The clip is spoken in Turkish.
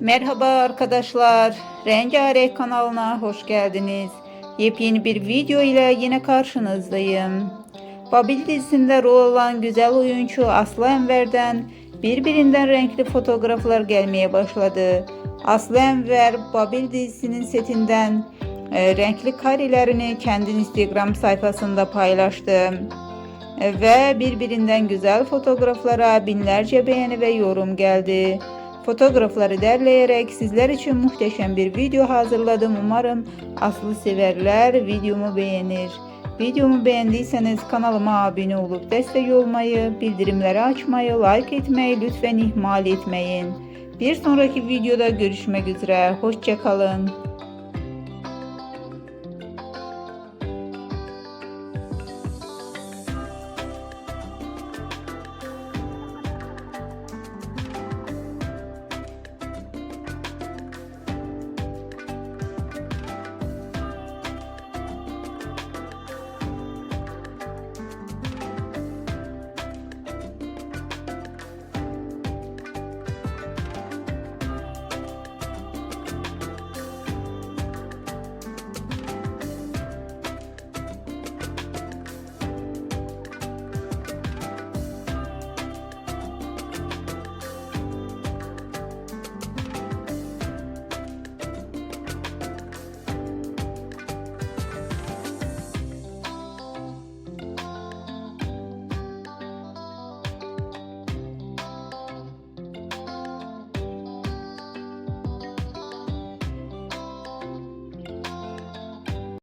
Merhaba arkadaşlar. Rengarenk kanalına hoş geldiniz. Yepyeni bir video ile yine karşınızdayım. Babil dizisinde rol alan güzel oyuncu Aslı Enver'den birbirinden renkli fotoğraflar gelmeye başladı. Aslı Enver Babil dizisinin setinden e, renkli karelerini kendi Instagram sayfasında paylaştı. E, ve birbirinden güzel fotoğraflara binlerce beğeni ve yorum geldi. Fotoğrafları derleyerek sizler için muhteşem bir video hazırladım. Umarım Aslı severler videomu beğenir. Videomu beğendiyseniz kanalıma abone olup destek olmayı, bildirimleri açmayı, like etmeyi lütfen ihmal etmeyin. Bir sonraki videoda görüşmek üzere. Hoşçakalın.